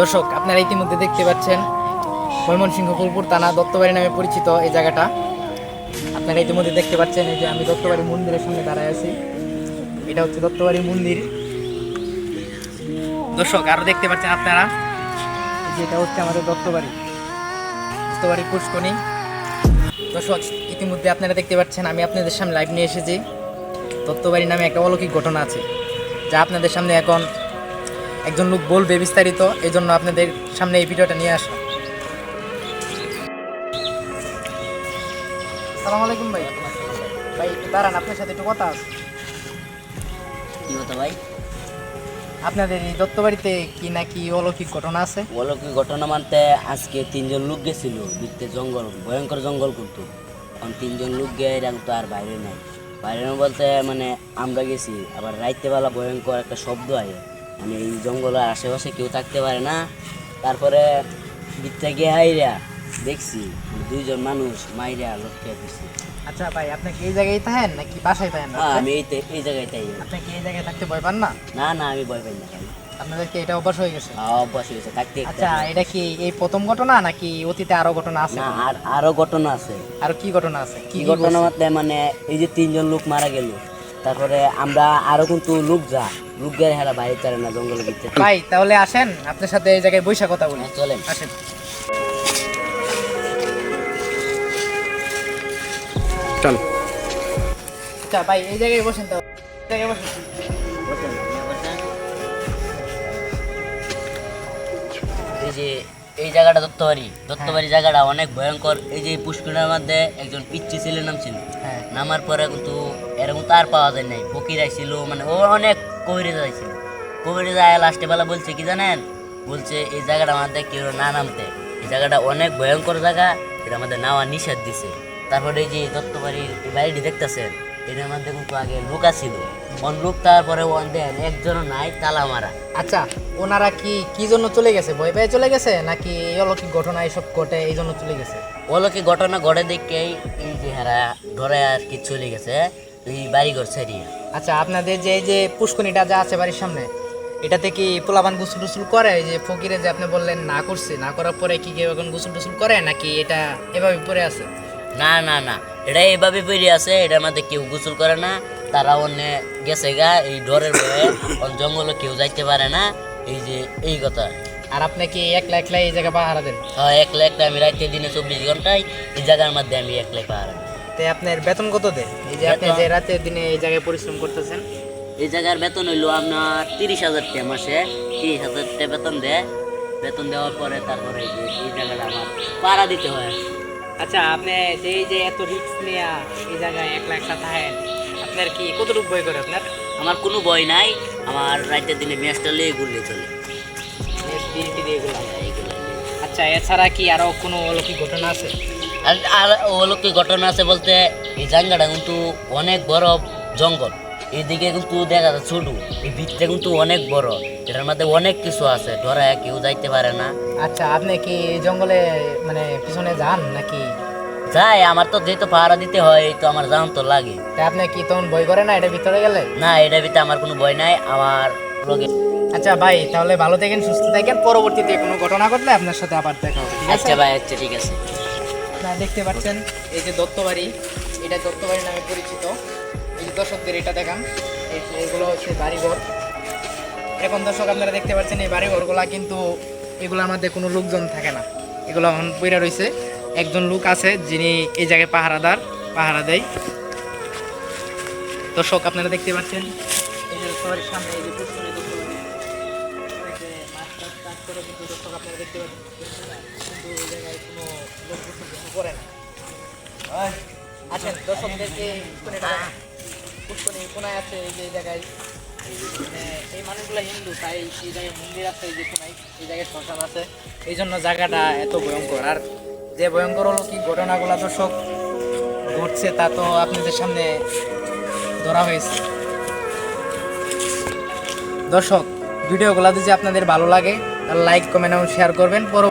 দর্শক, আপনারা ইতিমধ্যে দেখতে পাচ্ছেন ময়মনসিংহ ফুলপুর থানা দত্তবাড়ি নামে পরিচিত এই জায়গাটা। আপনারা ইতিমধ্যে দেখতে পাচ্ছেন এই যে আমি দত্তবাড়ি মন্দিরের সামনে দাঁড়ায় আছি। এটা হচ্ছে দত্তবাড়ি মন্দির। দর্শক আরও দেখতে পাচ্ছেন আপনারা, এই যে এটা হচ্ছে আমাদের দত্তবাড়ি। দত্তবাড়ি পুষ্কনি দর্শক, ইতিমধ্যে আপনারা দেখতে পাচ্ছেন, আমি আপনাদের সামনে লাইভ নিয়ে এসেছি। দত্তবাড়ি নামে একটা অলৌকিক ঘটনা আছে, যা আপনাদের সামনে এখন একজন লোক বলবে বিস্তারিত এই জন্য আপনাদের সামনে এই ভিডিওটা নিয়ে আসলাম। সালাম আলাইকুম ভাই। ভাই দাঁড়ান আপনার সাথে একটু কথা আছে। কি হতো ভাই? আপনাদের এই দত্তবাড়িতে কি নাকি অলৌকিক ঘটনা আছে? অলৌকিক ঘটনা মানতে আজকে তিনজন লোক গেছিল ভিতরে জঙ্গল ভয়ঙ্কর জঙ্গল করতো। এখন তিনজন লোক গিয়ে এরকম তো আর বাইরে নাই। বাইরে বলতে মানে আমরা গেছি আবার রাইতেবেলা ভয়ঙ্কর একটা শব্দ আয়। মানে এই জঙ্গলের আশেপাশে কেউ থাকতে পারে না। তারপরে ভিতরে গিয়ে হাইরা দেখছি দুইজন মানুষ মাইরা লটকে দিছি আচ্ছা ভাই আপনি কি এই জায়গায় থাকেন নাকি বাসায় থাকেন? হ্যাঁ আমি এই এই জায়গায় তাই আপনি কি এই জায়গায় থাকতে ভয় পান না? না না আমি ভয় পাই না ভাই। আপনাদেরকে এটা অভ্যাস হয়ে গেছে? হ্যাঁ, অভ্যাস হয়ে গেছে থাকতে আচ্ছা এটা কি এই প্রথম ঘটনা নাকি অতীতে আরও ঘটনা আছে? না আর আরও ঘটনা আছে। আর কি ঘটনা আছে? কি ঘটনা মানে এই যে তিনজন লোক মারা গেল। তারপরে আমরা আরও কিন্তু লোক যা লোক গেলে হেরা বাইরে চারে না জঙ্গলের ভিতরে ভাই তাহলে আসেন আপনার সাথে এই জায়গায় বৈশা কথা বলি। হ্যাঁ, চলেন। আসেন। চল। আচ্ছা ভাই এই জায়গায় বসেন তো এই জায়গায় বসেন। এই যে এই জায়গাটা দত্তবাড়ি। দত্তবাড়ি জায়গাটা অনেক ভয়ঙ্কর। এই যে পুষ্করিণের মধ্যে একজন পিচ্ছি ছেলে। নামছিল হ্যাঁ। নামার পরে কিন্তু এরকম তার পাওয়া যায় নাই। ফকির আইছিল মানে ও অনেক কবিরে যাইছিল কবিরে যায় লাস্টে বেলা বলছে কি জানেন? বলছে এই জায়গাটা আমাদের কেউ না নামতে। এই জায়গাটা অনেক ভয়ঙ্কর জায়গা। এটা আমাদের নাওয়া নিষেধ দিছে। তারপরে এই যে দত্তবাড়ির বাড়িটি দেখতেছেন এটার মধ্যে কিন্তু আগে লুকা ছিল অন লোক? তারপরে ওয়ান দেন একজনও নাই তালা মারা। আচ্ছা ওনারা কি কি জন্য চলে গেছে? ভয় পেয়ে চলে গেছে? নাকি এই অলৌকিক ঘটনা এইসব ঘটে এই জন্য চলে গেছে? অলৌকিক ঘটনা ঘটে দেখেই এই যে হারা ধরে আর কি চলে গেছে। এই বাড়িঘর ছেড়িয়ে আচ্ছা আপনাদের যে এই যে পুষ্কনিটা যা আছে বাড়ির সামনে এটাতে কি পোলাবান গোসল টুসুল করে? এই যে ফকিরে যে আপনি বললেন না করছে না করার পরে কি কেউ এখন গোসল টুসুল করে নাকি এটা এভাবে পড়ে আছে? না না না এটা এইভাবে পড়ে আছে এটার মধ্যে কেউ গোসল করে না। তারা অন্য গেছে গা এই ডরের ভয়ে। অন জঙ্গলে কেউ যাইতে পারে না। এই যে এই কথা। আর আপনি কি একলা একলা এই জায়গা পাহারা দেন? হয় একলা একটা আমি রাইতে দিনে চব্বিশ ঘন্টায় এই জায়গার মধ্যে আমি একলাই পাহারা দিই। তে আপনার বেতন কত দেন এই যে আপনি যে রাতে দিনে এই জায়গায় পরিশ্রম করতেছেন। এই জায়গার বেতন হইল আপনার তিরিশ হাজার টাকা মাসে। তিরিশ হাজার টাকা বেতন দেয়। বেতন দেওয়ার পরে তারপরে এই জায়গাটা আমার পাড়া দিতে হয়। আচ্ছা আপনি এই যে এত রিস্ক নিয়ে এই জায়গায় একলা একলা থাকেন আপনার কি কতটুকু ভয় করে আপনার? আমার কোনো ভয় নাই। আমার রাইতের দিনে ম্যাচটা লিয়ে ঘুরলে চলে। দিয়ে নিয়ে। আচ্ছা এছাড়া কি আরও কোনো অলৌকিক ঘটনা আছে? আর আর অলৌকিক ঘটনা আছে বলতে এই জায়গাটা কিন্তু অনেক বড় জঙ্গল। এদিকে কিন্তু দেখা যায় ছোট এই ভিতরে কিন্তু অনেক বড়। এটার মধ্যে অনেক কিছু আছে ধরা কেউ যাইতে পারে না। আচ্ছা আপনি কি এই জঙ্গলে মানে পিছনে যান নাকি? যাই আমার তো যেহেতু পাহারা দিতে হয় এই তো আমার জান তো লাগে। তা আপনি কি তখন ভয় করে না এটা ভিতরে গেলে? না এটার ভিতরে আমার কোনো ভয় নাই আমার লগে আচ্ছা ভাই তাহলে ভালো থাকেন সুস্থ থাকেন। পরবর্তীতে কোনো ঘটনা ঘটলে আপনার সাথে আবার দেখা হবে ঠিক আছে? আচ্ছা ভাই আচ্ছা ঠিক আছে। আপনারা দেখতে পাচ্ছেন, এই যে দত্তবাড়ি, এটা দত্তবাড়ি নামে পরিচিত। এই যে দর্শকদের এটা দেখান এগুলো হচ্ছে বাড়িঘর। এখন দর্শক, আপনারা দেখতে পাচ্ছেন, এই বাড়িঘরগুলা কিন্তু এগুলোর মধ্যে কোনো লোকজন থাকে না। এগুলো এখন পইরা রয়েছে একজন লোক আছে, যিনি এই জায়গায় পাহারাদার, পাহারা দেয়। দর্শক, আপনারা দেখতে পাচ্ছেন, এই যে দত্তবাড়ির সামনে এই যে চাষ করে কিন্তু দর্শক আপনারা দেখতে পাচ্ছেন কিন্তু এই জায়গায় কোনো লোক টোসল করে না আচ্ছা দর্শকদেরকে কোনায় আছে এই যে জায়গায় মানে এই মানুষগুলো হিন্দু তাই এই জায়গায় মন্দির আছে এই যে কোনায় এই জায়গায় শ্মশান আছে এই জন্য জায়গাটা এত ভয়ঙ্কর আর যে ভয়ঙ্কর হলো কি ঘটনাগুলো দর্শক ঘটছে তা তো আপনাদের সামনে ধরা হয়েছে দর্শক, ভিডিওগুলো যদি আপনাদের ভালো লাগে লাইক কমেন্ট এবং শেয়ার করবেন। পরবর্তী